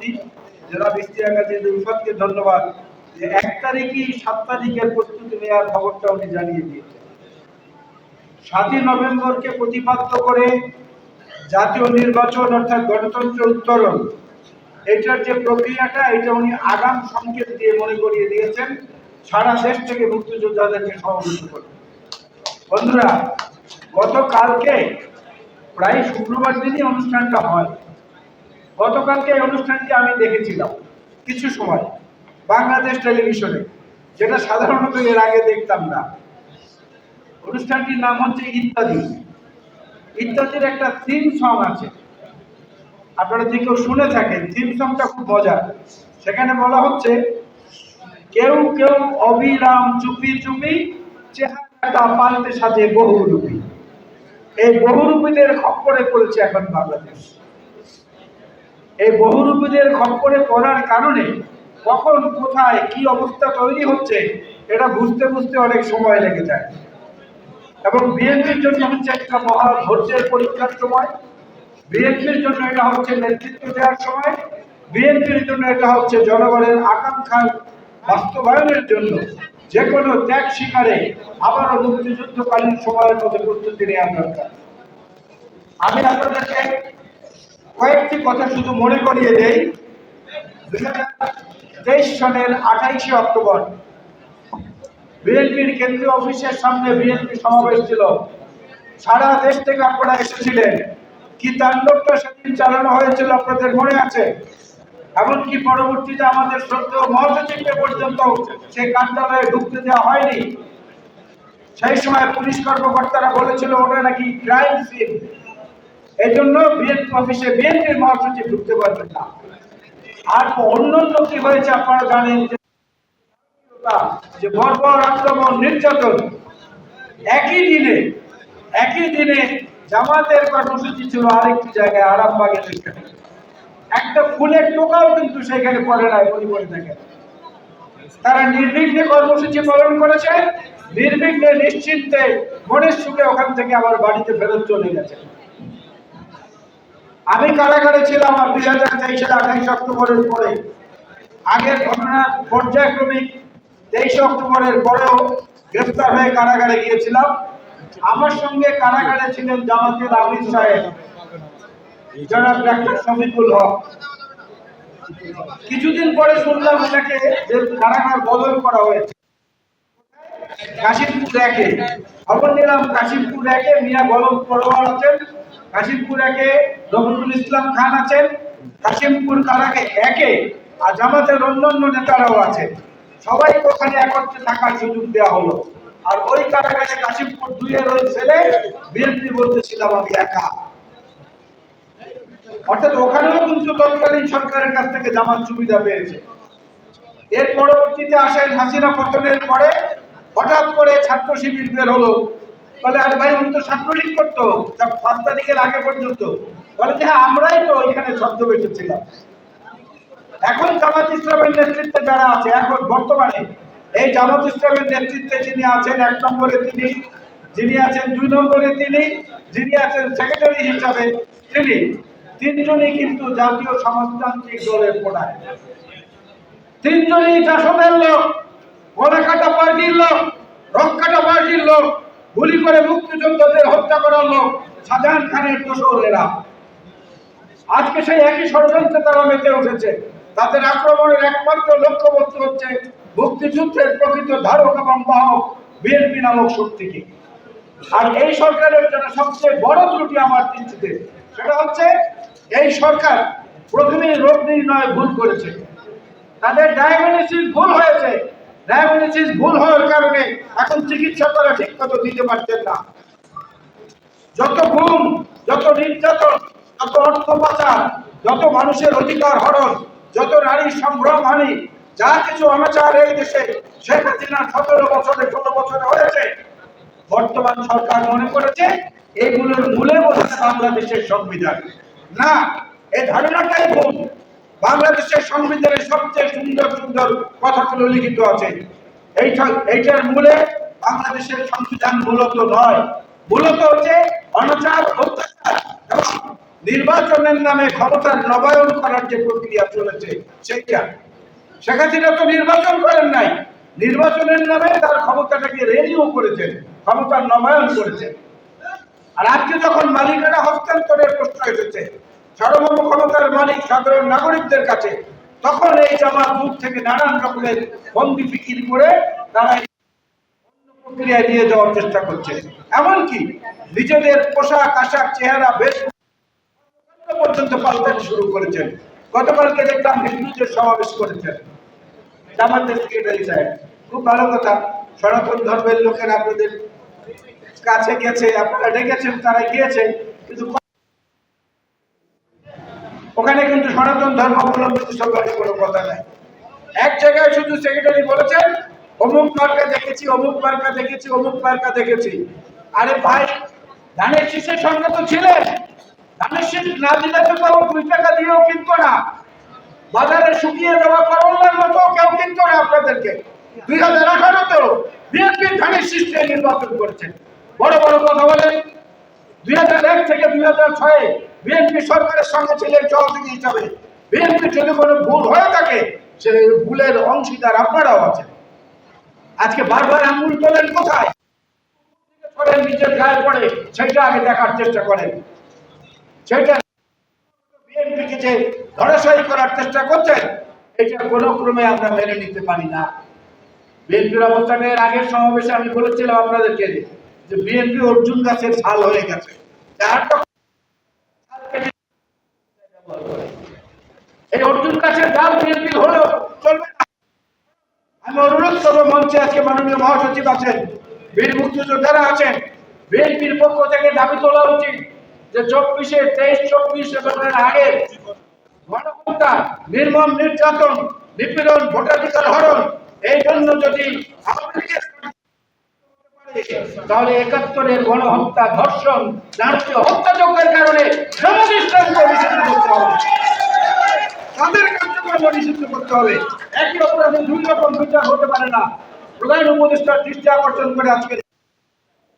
সভাপতি, জেলা বিস্তিয়ার কাছে উৎসবকে ধন্যবাদ, যে এক সাত তারিখের প্রস্তুতি নেওয়ার খবরটা উনি জানিয়ে দিয়েছেন। সাতই নভেম্বরকে প্রতিপাদ্য করে জাতীয় নির্বাচন অর্থাৎ গণতন্ত্র উত্তরণ এটার যে প্রক্রিয়াটা, এটা উনি আগাম সংকেত দিয়ে মনে করিয়ে দিয়েছেন। সারা দেশ থেকে মুক্তিযোদ্ধাদেরকে সমবেত করে বন্ধুরা, গতকালকে প্রায় শুক্রবার দিনই অনুষ্ঠানটা হয়। গতকালকে এই অনুষ্ঠানটি আমি দেখেছিলাম কিছু সময় বাংলাদেশ টেলিভিশনে, যেটা সাধারণত এর আগে দেখতাম না। অনুষ্ঠানটির নাম হচ্ছে ইত্যাদি। ইত্যাদির একটা থিম সং আছে। আপনারা যে কেউ শুনে থাকেন থিম সংটা খুব মজার। সেখানে বলা হচ্ছে, কেউ কেউ অবিরাম চুপি চুপি চেহারাটা পাল্টে সাজে বহুরূপী। এই বহুরূপীদের খপ্পরে পড়েছে এখন বাংলাদেশ। এই বহুরূপীদের খপ্পরে পড়ার কারণে কখন, কোথায়, কি অবস্থা তৈরি হচ্ছে, এটা বুঝতে বুঝতে অনেক সময় লেগে যায়। এবং বিএনপির জন্য হচ্ছে একটা মহা ধৈর্যের পরীক্ষার সময়। বিএনপির জন্য এটা হচ্ছে নেতৃত্ব দেওয়ার সময়। বিএনপির জন্য এটা হচ্ছে জনগণের আকাঙ্ক্ষার বাস্তবায়নের জন্য যে কোনো ত্যাগ শিকারে আবারও মুক্তিযুদ্ধকালীন সময়ের মধ্যে প্রস্তুতি নেওয়া দরকার। আমি আপনাদেরকে কয়েকটি কথা শুধু মনে করিয়ে দেই। দুই তেইশ সনের আঠাইশে অক্টোবর, বিএনপির কেন্দ্রীয় অফিসের সামনে বিএনপি সমাবেশ ছিল। সারা দেশ থেকে আপনারা এসেছিলেন। কি তাণ্ডবটা সেদিন চালানো হয়েছিল আপনাদের মনে আছে? এমনকি পরবর্তীতে আমাদের শ্রদ্ধেয় মহাসচিবকে পর্যন্ত সেই কার্যালয়ে ঢুকতে দেওয়া হয়নি। সেই সময় পুলিশ কর্মকর্তারা বলেছিল, ওটা নাকি ক্রাইম সিন এই জন্য বিএনপি অফিসে বিএনপির মহাসচিব ঢুকতে পারবেন না। আর অন্যান্য কি হয়েছে আপনারা জানেন যে বর্বর আক্রমণ, নির্যাতন, একই দিনে একই দিনে জামাতের কর্মসূচি ছিল আরেকটি জায়গায়, আরামবাগের সেখানে। একটা ফুলের টোকাও কিন্তু সেখানে পড়ে নাই পরিবারে দেখেন। তারা নির্বিঘ্নে কর্মসূচি পালন করেছে, নির্বিঘ্নে নিশ্চিন্তে মনের সুখে ওখান থেকে আবার বাড়িতে ফেরত চলে গেছে। আমি কারাগারে ছিলাম দুই হাজার তেইশের আঠাইশ অক্টোবরের পরে। আগের ঘটনার পর্যায়ক্রমিক তেইশ অক্টোবরের পরেও গ্রেফতার হয়ে কারাগারে গিয়েছিলাম। আমার সঙ্গে কারাগারে ছিলেন জামাতের আমির সাহেব। জনাব ডাক্তার শফিকুল হক। কিছুদিন পরে শুনলাম ওনাকে যে কারাগার বদল করা হয়েছে। কাশিমপুর একে। খবর নিলাম কাশিমপুর একে। মিয়া গলম পরোয়ার আছেন। কাশিমপুর একে রফিকুল ইসলাম খান আছেন, কাশিমপুর কারাকে একে আর জামাতের অন্যান্য নেতারাও আছে সবাই ওখানে একত্রে থাকার সুযোগ দেওয়া হলো। আর ওই কারাগারে কাশিমপুর দুইয়ের ওই ছেলে বিএনপি আমি একা। অর্থাৎ ওখানেও কিন্তু তৎকালীন সরকারের কাছ থেকে জামাত সুবিধা পেয়েছে। এর পরবর্তীতে আসেন হাসিনা পতনের পরে হঠাৎ করে ছাত্র শিবির বের হলো। বলে, আরে ভাই, উনি তো ছাত্রলীগ করতো, তা পাঁচ তারিখের আগে পর্যন্ত। বলে যে হ্যাঁ আমরাই তো ওইখানে ছদ্মবেশে ছিলাম এখন জামাত ইসলামের নেতৃত্বে যারা আছে, এখন বর্তমানে এই জামাত ইসলামের নেতৃত্বে যিনি আছেন, এক নম্বরে তিনি, যিনি আছেন দুই নম্বরে তিনি, যিনি আছেন সেক্রেটারি হিসাবে তিনি। তিনজনই কিন্তু জাতীয় সমাজতান্ত্রিক দলের প্রধান। তিনজনই শাসনের লোক গোলাকাটা পার্টির লোক রক্ষাটা পার্টির লোক গুলি করে মুক্তিযোদ্ধাদের হত্যা করার লোক শাহজাহান খানের দোসরেরা আজকে সেই একই ষড়যন্ত্রে তারা মেতে উঠেছে। তাদের আক্রমণের একমাত্র লক্ষ্যবস্তু হচ্ছে মুক্তিযুদ্ধের প্রকৃত ধারক এবং বাহক বিএনপি নামক শক্তিকে। আর এই সরকারের জন্য সবচেয়ে বড় ত্রুটি আমার দৃষ্টিতে সেটা হচ্ছে এই সরকার প্রথমেই রোগ নির্ণয় ভুল করেছে। তাদের ডায়াগনোসিস ভুল হয়েছে। ডায়াগনোসিস ভুল হওয়ার কারণে এখন চিকিৎসা তারা ঠিক মতো দিতে পারছেন না। যত গুম যত নির্যাতন, যত অর্থ পাচার, যত মানুষের অধিকার হরণ, যত নারী সম্ভ্রম হানি যা কিছু অনাচার এই দেশে, শেখ হাসিনা সতেরো বছরে, ষোলো বছরে হয়েছে। বর্তমান সরকার মনে করেছে এগুলোর মূলে বসেছে বাংলাদেশের সংবিধান। না এই ধারণাটাই ভুল। বাংলাদেশের সংবিধানের সবচেয়ে সুন্দর সুন্দর কথাগুলো লিখিত আছে। এইটা, এইটার মূলে বাংলাদেশের সংবিধান মূলত নয়। মূলত হচ্ছে অনাচার, অত্যাচার নির্বাচনের নামে ক্ষমতার নবায়ন করার যে প্রক্রিয়া চলেছে, সেইটা। শেখ হাসিনা তো নির্বাচন করেন নাই। নির্বাচনের নামে তার ক্ষমতাটাকে রেনিও করেছেন, ক্ষমতার নবায়ন করেছেন। আর আজকে যখন মালিকানা হস্তান্তরের প্রশ্ন এসেছে সার্বভৌম ক্ষমতার মালিক সাধারণ নাগরিকদের কাছে, তখন এই জামাত দূর থেকে নানান রকমের বন্দি ফিকির করে তারা নিয়ে যাওয়ার চেষ্টা করছে। এমনকি নিজেদের পোশাক, আশাক, চেহারা, বেশ পর্যন্ত শুরু করেছেন। গতকালকে দেখলাম হিন্দুদের সমাবেশ করেছেন। জামাতের সাহেব, খুব ভালো কথা। সনাতন ধর্মের লোকের আপনাদের কাছে গেছে, আপনারা ডেকেছেন, তারা গিয়েছে, কিন্তু ওখানে কিন্তু সনাতন ধর্মাবলম্বী সরকারের কোনো কথা নাই। এক জায়গায় শুধু সেক্রেটারি বলেছেন, অমুক মার্কা দেখেছি, অমুক মার্কা দেখেছি, অমুক মার্কা দেখেছি। আরে ভাই, ধানের শীষের সঙ্গে তো ছিলেন। ধানের শীষ না দিলে তো কেউ দুই টাকা দিয়েও কিনতো না। বাজারে শুকিয়ে দেওয়া করল্লার মতো কেউ কিনতো না আপনাদেরকে। দুই হাজার আঠারোতেও বিএনপি ধানের শীষকে নির্বাচন করেছেন বড় বড় কথা বলেন, দুই হাজার এক থেকে দুই হাজার ছয়ে বিএনপি সরকারের সঙ্গে ছিলেন সহযোগী হিসাবে, বিএনপি যদি কোনো ভুল হয়ে থাকে, সে ভুলের অংশীদার আপনারাও আছেন। আজকে বারবার আঙুল তোলেন কোথায়? নিজের গায়ে পড়ে, সেটা আগে দেখার চেষ্টা করেন। সেটা বিএনপিকে যে ধরাশায়ী করার চেষ্টা করছেন, এটা কোনো ক্রমে আমরা মেনে নিতে পারি না। বিএনপির অবস্থানের আগের সমাবেশে আমি বলেছিলাম আপনাদেরকে যে বিএনপি অর্জুন গাছের ছাল হয়ে গেছে যারটা ছাল কেটে ব্যবহার করে। অর্জুন গাছের ডাল বিএনপি হলেও চলবে আমি অনুরোধ করব, মঞ্চে আজকে মাননীয় মহাসচিব আছেন, বীর মুক্তিযোদ্ধারা আছেন, বিএনপির পক্ষ থেকে দাবি তোলা উচিত যে চব্বিশে তেইশ, চব্বিশ এর আগে গণহত্যা, নির্মম নির্যাতন, নিপীড়ন, ভোটাধিকার হরণ, এই জন্য যদি তাহলে একাত্তরের গণহত্যা ধর্ষণ, নারকীয় হত্যাযজ্ঞের কারণে ইসলামকে করতে হবে। তাদের কার্যক্রম নিষিদ্ধ করতে হবে। একই অপরাধে দুই রকম বিচার হতে পারে না। প্রধান উপদেষ্টার দৃষ্টি আকর্ষণ করে আজকে